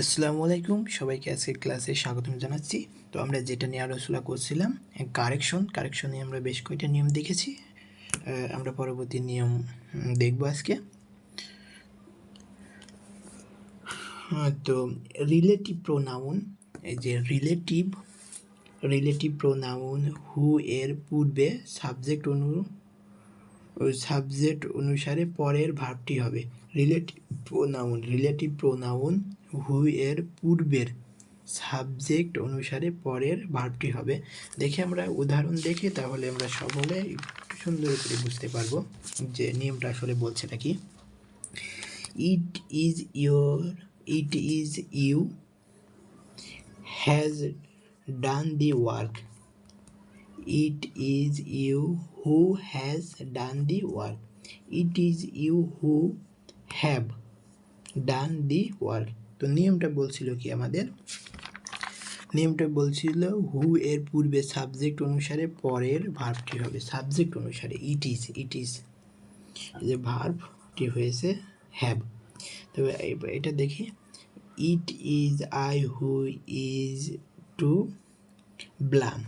আসসালামু আলাইকুম। সবাইকে আজকের ক্লাসে স্বাগতম জানাচ্ছি। তো আমরা যেটা নিয়ে আলোচনা করছিলাম কারেকশন কারেকশনে আমরা বেশ কয়েকটা নিয়ম দেখেছি। আমরা পরবর্তী নিয়ম দেখব আজকে। তো রিলেটিভ প্রোনাউন এই যে রিলেটিভ রিলেটিভ প্রোনাউন হু এর পূর্বে সাবজেক্ট অনু সাবজেক্ট অনুসারে পরের ভার্বটি হবে। Relative pronoun relative pronoun who এর পূর্বের সাবজেক্ট অনুসারে পরের ভার্বটি হবে। দেখে আমরা উদাহরণ দেখি, তাহলে আমরা সকলে একটু সুন্দর করে বুঝতে পারব যে নিয়মটা আসলে বলছে নাকি। It is your it is you has done the work it is you who has done the work. It is you who have done the work. তো নিয়মটা বলছিল কি আমাদের? নিয়মটা বলছিল হু এর পূর্বে সাবজেক্ট অনুসারে পরের ভার্বটি হবে। সাবজেক্ট অনুসারে ইট ইজ ইট ইজ যে ভার্বটি হয়েছে হ্যাভ তবে এটা দেখি। It is I who is to blame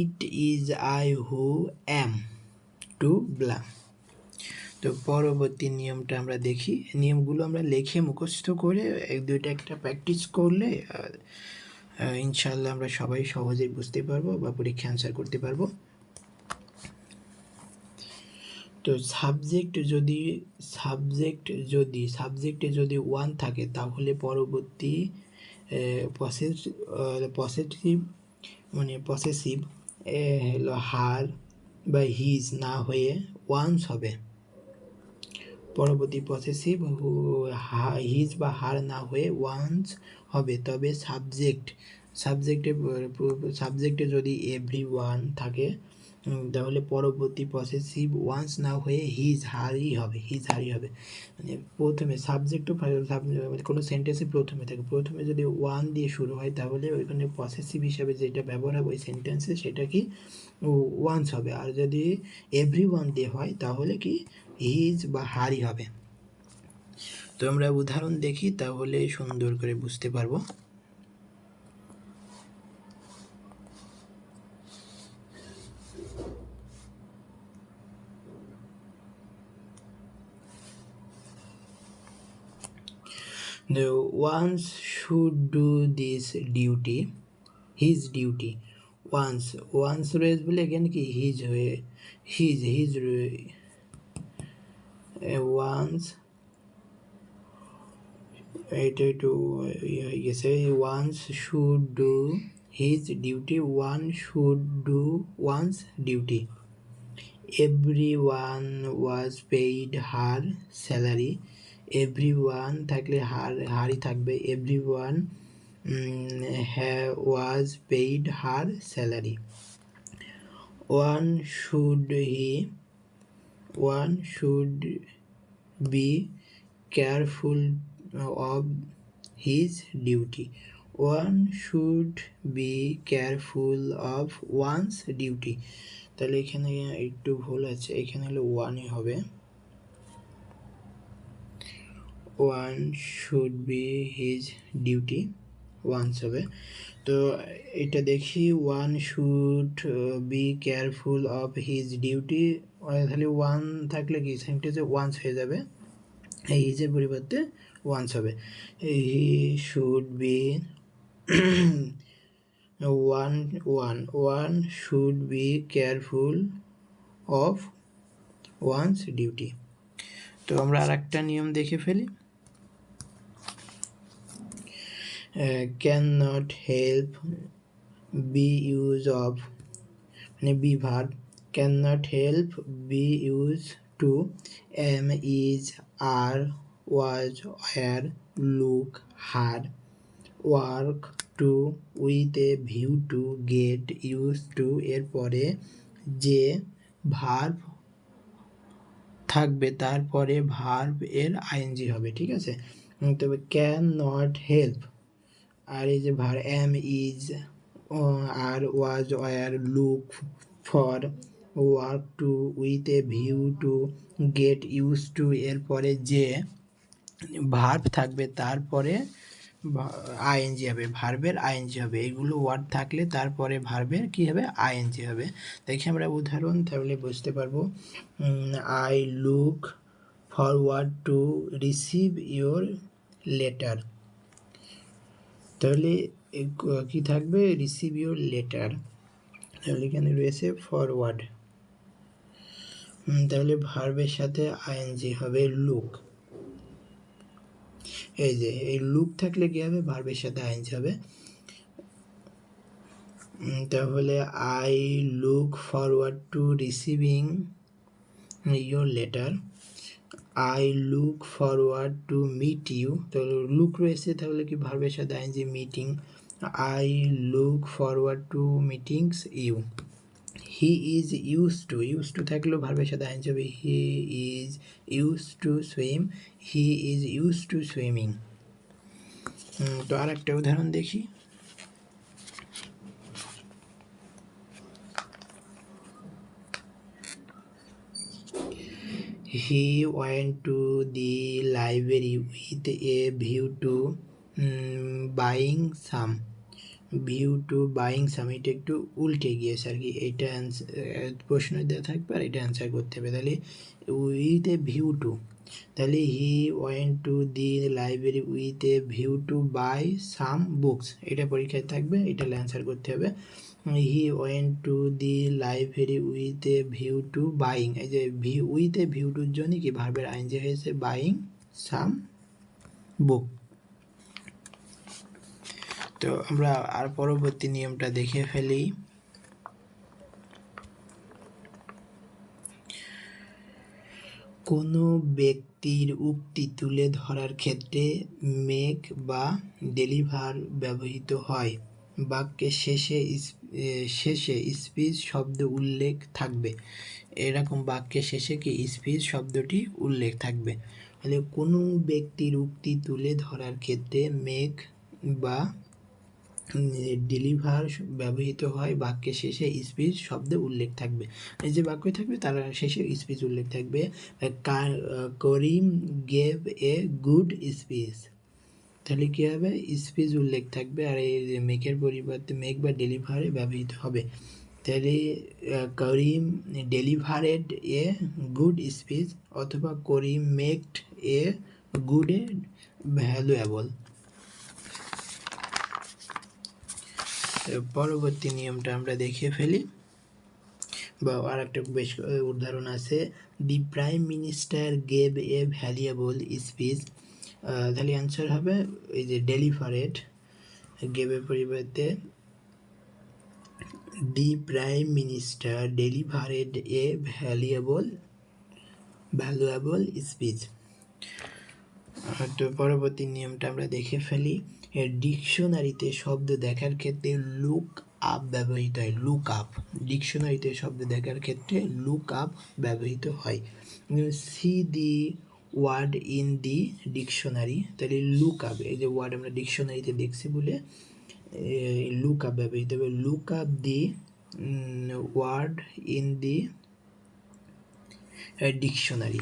it is I who am to blame তো পরবর্তী নিয়মটা আমরা দেখি। নিয়মগুলো আমরা লিখে মুখস্থ করে এক, দুইটা, একটা প্র্যাকটিস করলে ইনশাল্লাহ আমরা সবাই সহজেই বুঝতে পারব বা পরীক্ষা অ্যান্সার করতে পারব। তো সাবজেক্ট যদি সাবজেক্ট যদি সাবজেক্টে যদি ওয়ান থাকে, তাহলে পরবর্তী পসেস পসেটিভ মানে পসেসিভ হলো হার বা হিজ না হয়ে ওয়ান্স হবে। পরবর্তী পসেসিভ হিজ বা হার না হয়ে ওয়ান্স হবে। তবে সাবজেক্ট সাবজেক্টে সাবজেক্টে যদি এভরি ওয়ান থাকে তাহলে পরবর্তী পসেসিভ ওয়ান্স না হয়ে হিজ হারই হবে হিজ হারই হবে। মানে প্রথমে সাবজেক্টও কোনো সেন্টেন্সে প্রথমে থাকে। প্রথমে যদি ওয়ান দিয়ে শুরু হয়, তাহলে ওইখানে পসেসিভ হিসাবে যেটা ব্যবহার হবে, ওই সেন্টেন্সে সেটা কি ওয়ান্স হবে। আর যদি এভরি ওয়ান দিয়ে হয়, তাহলে কি হিজ বা হারই হবে। তো আমরা উদাহরণ দেখি, তাহলে সুন্দর করে বুঝতে পারব। The ones should do this duty, his duty. Once, once রয়েছে বলে এখানে কি হিজ হয়ে হিজ হিজ ওয়ান্স এটা একটু ইয়ে হয়ে গেছে one's should do his duty one should do one's duty every one was paid her salary every one থাকলে হার, হারই থাকবে। Every one was paid her salary one should he one should be careful of his duty one should be careful of one's duty তাহলে এখানে একটু ভুল আছে। এখানে হলো ওয়ানই হবে। One should be his duty one's হবে তো এটা দেখি one should be careful of his duty তাহলে ওয়ান থাকলে কি সেন্টেন্সে ওয়ান্স হয়ে যাবে। এই হিজের পরিবর্তে ওয়ান্স হবে। He should be one one one should be careful of one's duty তো আমরা আর একটা নিয়ম দেখে ফেলি। Not help be use of মানে be verb not help be use to am is are was were look her work to with a view to get use to এরপরে যে ভার্ব থাকবে, তারপরে ভার্ব এর আইএনজি হবে, ঠিক আছে? তবে ক্যান নট হেল্প আর এই যে ভার am is are was were look for work to with a view to get use to. এরপরে যে ভার্ব থাকবে, তারপরে আইএনজি হবে। ভার্বের আইএনজি হবে। এগুলো ওয়ার্ড থাকলে তারপরে ভার্বের কি হবে? আইএনজি হবে। দেখি আমরা উদাহরণ তাহলে বুঝতে পারব। I look forward to receive your letter. তাহলে কি থাকবে? রিসিভ ইউর লেটার তাহলে এখানে রয়েছে ফরওয়ার্ড তাহলে ভার্বের সাথে আইএনজি হবে লুক এই যে, এই লুক থাকলে কি হবে? ভার্বের সাথে আইনজি হবে। তাহলে I look forward to receiving your letter I look forward to meet you তাহলে লুক রয়েছে, তাহলে কি ভার্বের সাথে ING meeting I look forward to meetings you he is use to use to থাকলেও ভার্বের সাথে আইন যাবে he is use to swim he is use to swimming তো আর একটা উদাহরণ দেখি। He went to the library with a view to buying some view to buying some এটা একটু উল্টে গিয়েছে আর কি। এইটা প্রশ্ন দেওয়া থাকবে আর এটা অ্যান্সার করতে হবে। তাহলে উইথ এ ভিউ টু তাহলে he went to the library with a view to buy some books এটা পরীক্ষায় থাকবে এটা অ্যান্সার করতে হবে। He went to the library with a view to buying. এই যে ভি, উইথ এ ভিউ টুর জন্য কি ভার্বের আইন যে হয়েছে বাইং সাম বুক। তো আমরা আর পরবর্তী নিয়মটা দেখে ফেলি। কোনো ব্যক্তির উক্তি তুলে ধরার ক্ষেত্রে মেক বা ডেলিভার ব্যবহৃত হয়। বাক্যের শেষে শেষে স্পিচ শব্দ উল্লেখ থাকবে। এরকম বাক্যের শেষে কি স্পিচ শব্দটি উল্লেখ থাকবে? তাহলে কোনো ব্যক্তির উক্তি তুলে ধরার ক্ষেত্রে মেক বা ডেলিভার ব্যবহৃত হয়, বাক্যের শেষে স্পিচ শব্দ উল্লেখ থাকবে। এই যে বাক্য থাকবে, তার শেষে স্পিচ উল্লেখ থাকবে। Karim gave a good speech তাহলে কী হবে? স্পিচ উল্লেখ থাকবে আর এই মেকের পরিবর্তে মেক বা ডেলিভারে ব্যবহৃত হবে। তাহলে Karim delivered a good speech অথবা Karim মেকড a good a valuable পরবর্তী নিয়মটা আমরা দেখে ফেলি। বা আর একটা বেশ উদাহরণ আছে। The prime minister gave a valuable speech তাহলে অ্যান্সার হবে এই যে ডেলিভারেড গেভের পরিবর্তে the prime minister delivered a valuable valuable speech তো পরবর্তী নিয়মটা আমরা দেখে ফেলি। ডিকশনারিতে শব্দ দেখার ক্ষেত্রে লুক আপ ব্যবহৃত হয় লুক আপ ডিকশনারিতে শব্দ দেখার ক্ষেত্রে লুক আপ ব্যবহৃত হয়। See the word in the dictionary. তাহলে লুক আপ এই যে ওয়ার্ড আমরা ডিকশনারিতে দেখছি বলে লুক আপ ব্যবহৃত হবে look up the word in the dictionary.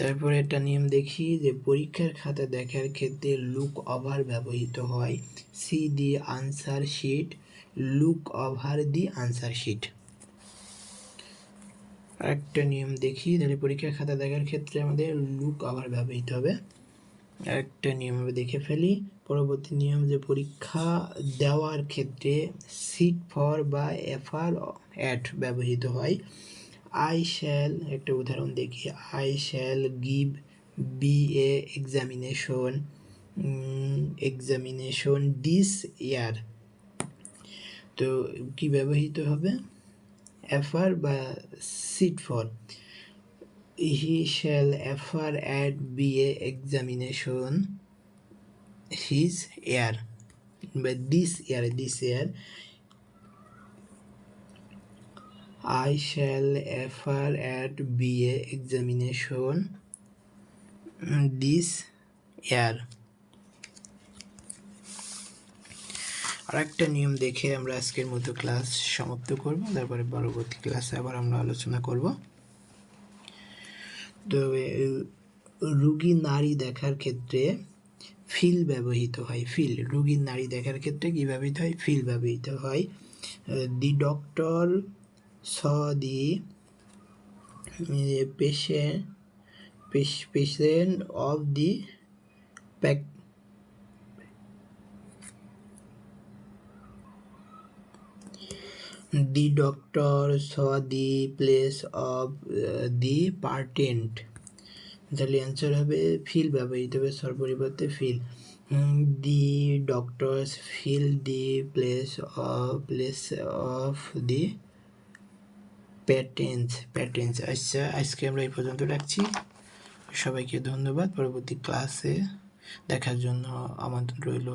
তারপরে একটা নিয়ম দেখি যে পরীক্ষার খাতা দেখার ক্ষেত্রে লুক ওভার ব্যবহৃত হয়। See the answer sheet look over the answer sheet একটা নিয়ম দেখি, তাহলে পরীক্ষার খাতা দেখার ক্ষেত্রে আমাদের লুক আবার ব্যবহৃত হবে। একটা নিয়ম আমরা দেখে ফেলি, পরবর্তী নিয়ম যে পরীক্ষা দেওয়ার ক্ষেত্রে সিট ফর বা এফআর অ্যাট ব্যবহৃত হয়। আই শ্যাল একটা উদাহরণ দেখি I shall give be a examination examination this year তো কি ব্যবহৃত হবে? এফার বা sit for he shall appear at be a examination his year বা this year this year I shall effort at BA examination this year. একটা নিয়ম দেখে আমরা আজকের মতো ক্লাস সমাপ্ত করব। তারপরে পরবর্তী ক্লাসে আবার আমরা আলোচনা করব। তো রুগী নারী দেখার ক্ষেত্রে ফিল ব্যবহৃত হয়, ফিল। রুগীর নারী দেখার ক্ষেত্রে কী ব্যবহৃত হয়? ফিল ব্যবহৃত হয়। The doctor saw the patient patient of the pack the doctor saw the place of the patient. তাহলে অ্যান্সার হবে ফিল ব্যবহৃত হবে সর পরিবর্তে fill the doctors fill the place of place of, the patients patients আচ্ছা আজকে আমরা এই পর্যন্ত রাখছি। সবাইকে ধন্যবাদ। পরবর্তী ক্লাসে দেখার জন্য আমন্ত্রণ রইল।